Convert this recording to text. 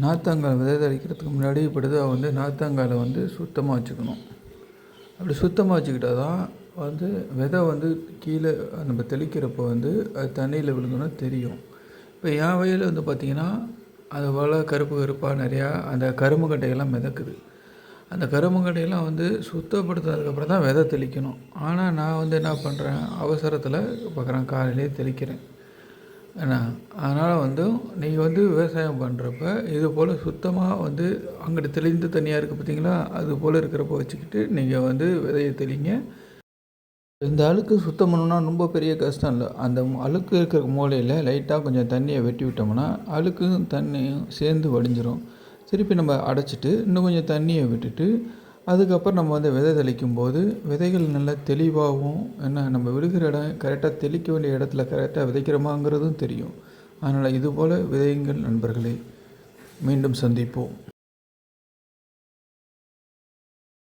நாற்றங்கால் விதை தெளிக்கிறதுக்கு முன்னாடி இப்படிதான் வந்து நாற்றங்காலை வந்து சுத்தமாக வச்சுக்கணும். அப்படி சுத்தமாக வச்சுக்கிட்டால் தான் வந்து விதை வந்து கீழே நம்ம தெளிக்கிறப்போ வந்து அது தண்ணியில் விழுந்தோன்னா தெரியும். இப்போ என் வயலில் வந்து பார்த்திங்கன்னா அது போல் கருப்பு கருப்பாக நிறையா அந்த கரும்பு கட்டையெல்லாம் மிதக்குது. அந்த கரும்பு கட்டையெல்லாம் வந்து சுத்தப்படுத்துனதுக்கப்புறம் தான் விதை தெளிக்கணும். ஆனால் நான் வந்து என்ன பண்ணுறேன் அவசரத்தில் பார்க்குறேன் காலையிலேயே தெளிக்கிறேன். என்ன அதனால் வந்து நீங்கள் வந்து விவசாயம் பண்ணுறப்ப இது போல் சுத்தமாக வந்து அங்கிட்டு தெளிந்த தண்ணியாக இருக்குது பார்த்தீங்களா அது போல் இருக்கிறப்ப வச்சுக்கிட்டு நீங்கள் வந்து விதைய தெளிங்க. இந்த அழுக்கு சுத்தம் பண்ணணும்னா ரொம்ப பெரிய கஷ்டம் இல்லை. அந்த அழுக்கு இருக்கிற மூலையில் லைட்டாக கொஞ்சம் தண்ணியை வெட்டி விட்டோம்னா அழுக்கும் தண்ணியும் சேர்ந்து வடிஞ்சிரும். திருப்பி நம்ம அடைச்சிட்டு இன்னும் கொஞ்சம் தண்ணியை விட்டுட்டு அதுக்கப்புறம் நம்ம வந்து விதை தெளிக்கும் போது விதைகள் நல்லா தெளிவாகவும் என்ன நம்ம விடுகிற இடம் கரெக்டாக தெளிக்க வேண்டிய இடத்துல கரெக்டாக விதைக்கிறோமாங்கிறதும் தெரியும். அதனால் இதுபோல் விதையுங்கள் நண்பர்களே. மீண்டும் சந்திப்போம்.